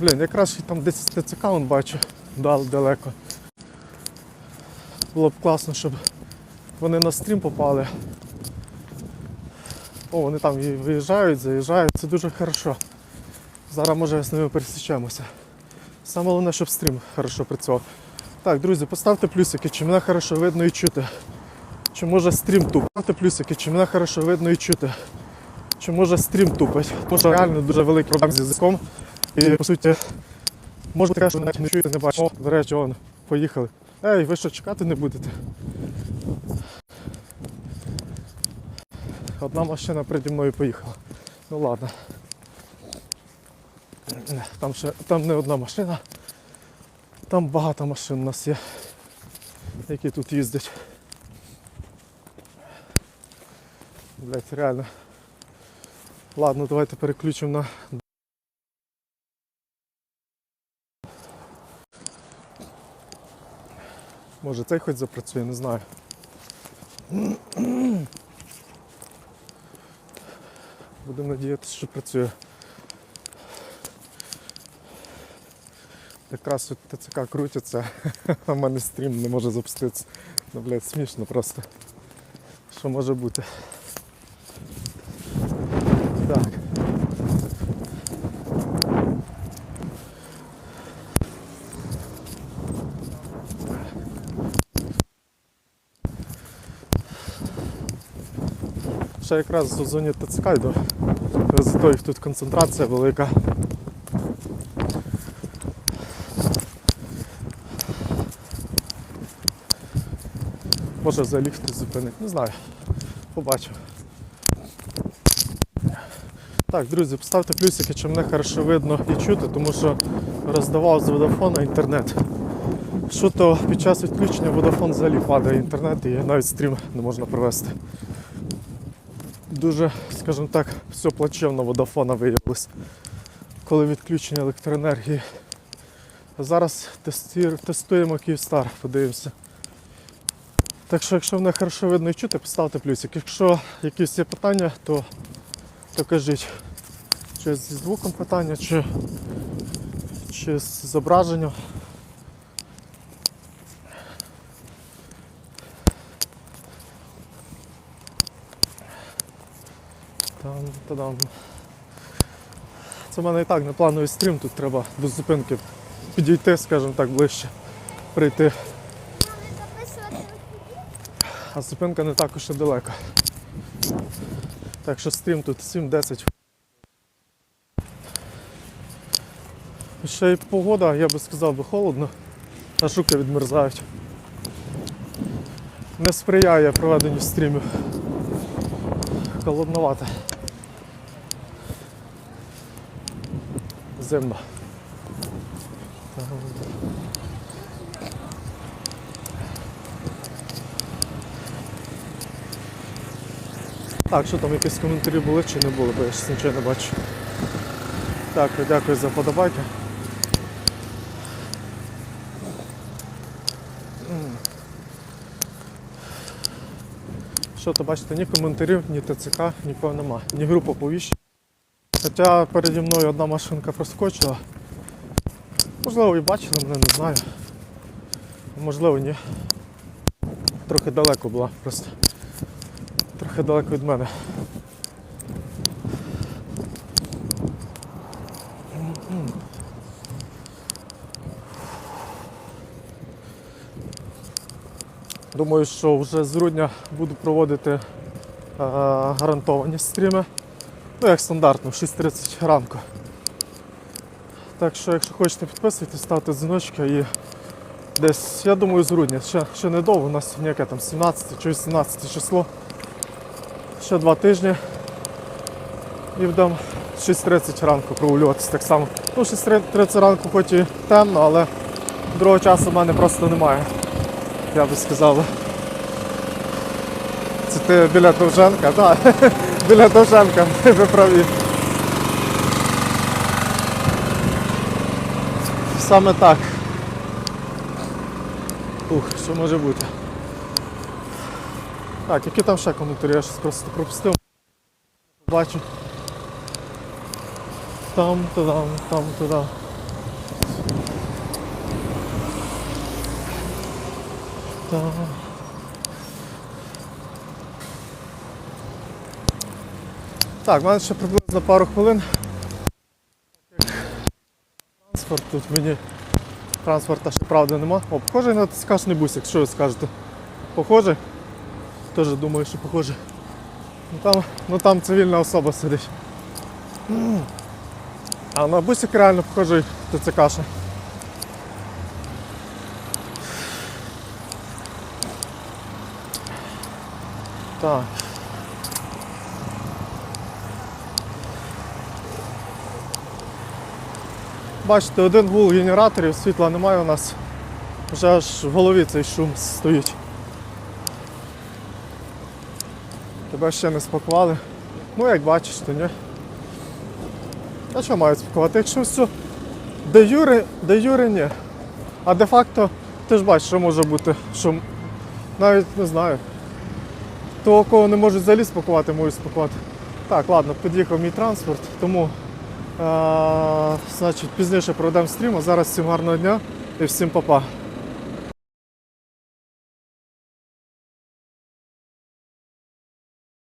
Блін, якраз там десь ТЦК он бачу, дал далеко. Було б класно, щоб вони на стрім попали. О, вони там виїжджають, заїжджають, це дуже хорошо. Зараз може з ними пересічемося. Саме головне, щоб стрім хорошо працював. Так, друзі, поставте плюсики, чи мене хорошо видно і чути. Чи може стрім тупить. Ставте плюсики, чи мене хорошо видно і чути. Чи може стрім тупить. Може реально дуже великий проблем зі зв'язком. І по суті, може що ви навіть не чуєте, не бачите. О, до речі, он, поїхали. Ей, ви що, чекати не будете? Одна машина переді мною поїхала. Ну ладно. Там ще там не одна машина. Там багато машин у нас є, які тут їздять. Блять, реально. Ладно, давайте переключимо на. Може цей хоч запрацює, не знаю. Будемо надіятися, що працює. Якраз тут ТЦК крутиться, а в мене стрім не може запуститися. Ну, блядь, смішно просто. Що може бути? Так. Ще якраз у зоні йду. Зато їх тут концентрація велика. Може взагалі хтось зупинить, не знаю. Побачив. Так, друзі, поставте плюсики, чи мене хорошо видно і чути, тому що роздавав з водофона інтернет. Що то під час відключення водофон взагалі падає інтернет і навіть стрім не можна провести. Дуже, скажімо так, все плачевно водофона виявилось, коли відключення електроенергії. Зараз тестуємо Київстар, подивимося. Так що, якщо мене хорошо видно і чути, поставте плюсик. Якщо якісь є питання, то, то кажіть. Чи зі звуком питання, чи, чи з зображенням. Там, та-дам. Це в мене і так не плановий стрім, тут треба до зупинки підійти, скажімо так, ближче, прийти. А зупинка не так уж і далека. Так що стрім тут 7-10. Ще й погода, я би сказав, би холодно, а шуки відмерзають. Не сприяє проведенню стрімів. Холодновато. Зимно. Так, що там якісь коментарі були чи не були, бо я ще нічого не бачу. Так, дякую за подобайки. Що то бачите, ні коментарів, ні ТЦК, нікого нема, ні група повіщень. Хоча переді мною одна машинка проскочила. Можливо, і бачили мене, не знаю. Можливо, ні. Трохи далеко була просто. Трохи далеко від мене. Думаю, що вже з грудня буду проводити е, гарантовані стріми. Ну, як стандартно, в 6.30 ранку. Так що, якщо хочете підписуйтесь, ставте дзвіночки і десь, я думаю, з грудня, ще, ще недовго, у нас сьогодні яке там 17 чи 18 число. Ще два тижні. І будемо в 6.30 ранку прогулюватися так само. Ну, 6.30 ранку хоч і темно, але другого часу в мене просто немає. Я би сказав. Це ти біля Довженка, так. Біля Довженка ви праві. Саме так. Ух, що може бути? Так, який там ще кондуктор? Я щось просто пропустив. Бачу. Там, туди, там, туди. Там. Так, в мене ще приблизно пару хвилин. Транспорт тут мені транспорта ще правда нема. О, похожий на скашний бусик, що ви скажете? Похожий? Теж думаю, що похожий. Ну там, ну там цивільна особа сидить. А на бусик реально похожий ТЦКша. Так. Бачите, один гул генераторів, світла немає у нас. Вже аж в голові цей шум стоїть. Тебе ще не спакували. Ну, як бачиш, то ні. А що мають спакувати? Якщо все де юри, де юри ні. А де-факто ти ж бачиш, що може бути, що навіть не знаю. Того, кого не можуть взагалі спакувати, можуть спакувати. Так, ладно, під'їхав мій транспорт, тому значить, пізніше проведемо стрім, а зараз всім гарного дня і всім па-па.